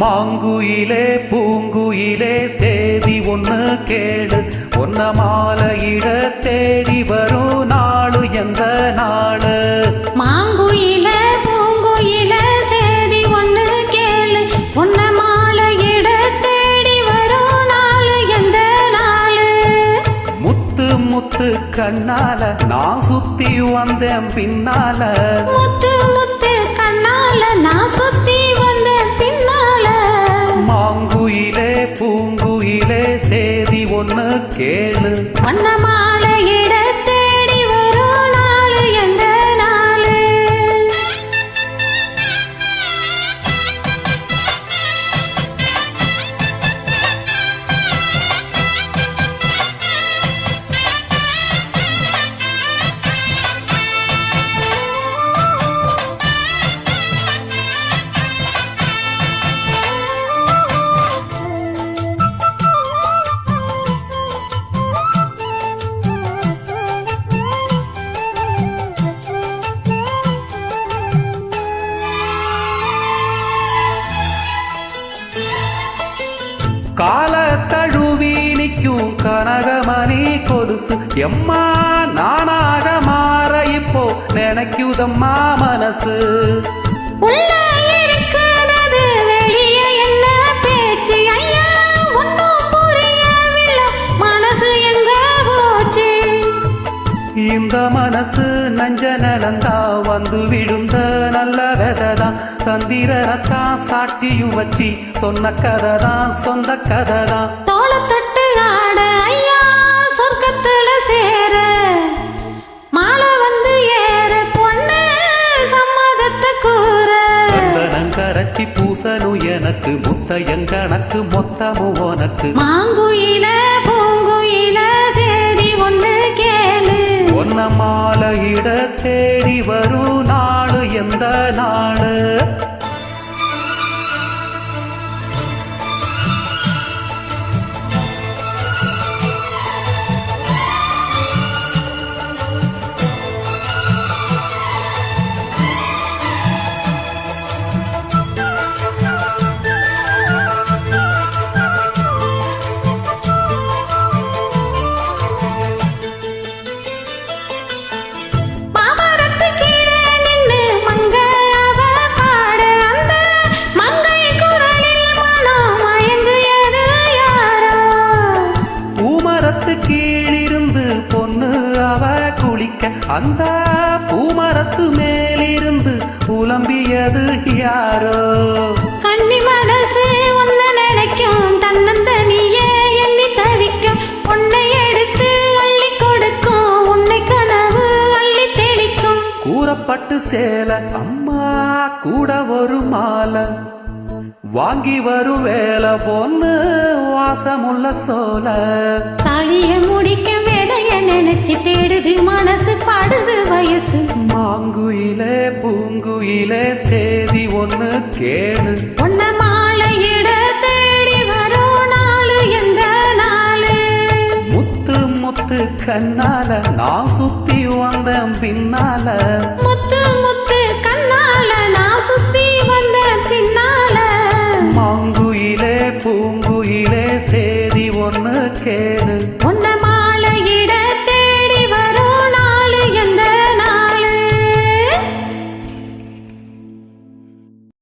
மாங்குயிலே பூங்குயிலே சேதி ஒண்ணு கேளு. ஒன்ன மாலையிட தேடி வரும் நாளு எந்த நாளு? மாங்குயில பூங்குயில சேதி ஒண்ணு கேளு. உன்ன மாலையிட தேடி வரும் நாளு எந்த நாளு? முத்து முத்து கண்ணால நான் சுத்தி வந்தேன் பின்னால. முத்து முத்து கண்ணால நான் சுத்தி வந்த பின்னால. மாங்குயிலே பூங்குயிலே சேதி ஒண்ணு கேளு. உன்ன மாலையிட கால தழுவி நிற்கும் கனகமணி கொலுசு. எம்மா நானாக மாற இப்போ நினைக்குதம்மா மனசு. உள்ள இந்த மனசு நஞ்ச நலந்தா வந்து விழுந்த நல்ல வெததான். சந்திரனத்தான் சாட்சியும் வச்சு சொன்ன கதைதான் சொந்த கதைதான். தோளத்தட்டு ஆட ஐயா சொர்க்கத்துல சேர. மாலை வந்து ஏற பொண்ணு சம்மதத்தை கூற. சந்தனம் கரைச்சி பூசணும் எனக்கு முத்தையன் கணக்கு மொத்தமும் உனக்கு. மாங்குயில பூங்குயில ஒன்ன மாலையிட தேடி வரும் நாடு எந்த நாடு? குளிக்க அந்த பூமரத்து மேலிருந்து புலம்பியது யாரோ? கன்னி மனசு ஒன்ன நினைக்கும் தன்னந்தனியே எண்ணி தவிக்கும். பொன்னை எடுத்து அள்ளி கொடுக்கும் உன்னை கனவு அள்ளி தெளிக்கும். கூறப்பட்டு சேல அம்மா கூட ஒரு மாலை. வாங்கி வரும் வேலை பொண்ணு வாசமுள்ள சோல தாலிய முடிக்க வேலைய நினைச்சு தேடுது மனசு பாடுது வயசு. மாங்குயிலே பூங்குயிலே சேதி ஒண்ணு கேளு. உன்ன மாலையிட தேடி வரும் நாளு எந்த நாளு? முத்து முத்து கண்ணால நான் சுத்தி வந்தேன் பின்னால. முத்து முத்து கண்ணால மாங்குயிலே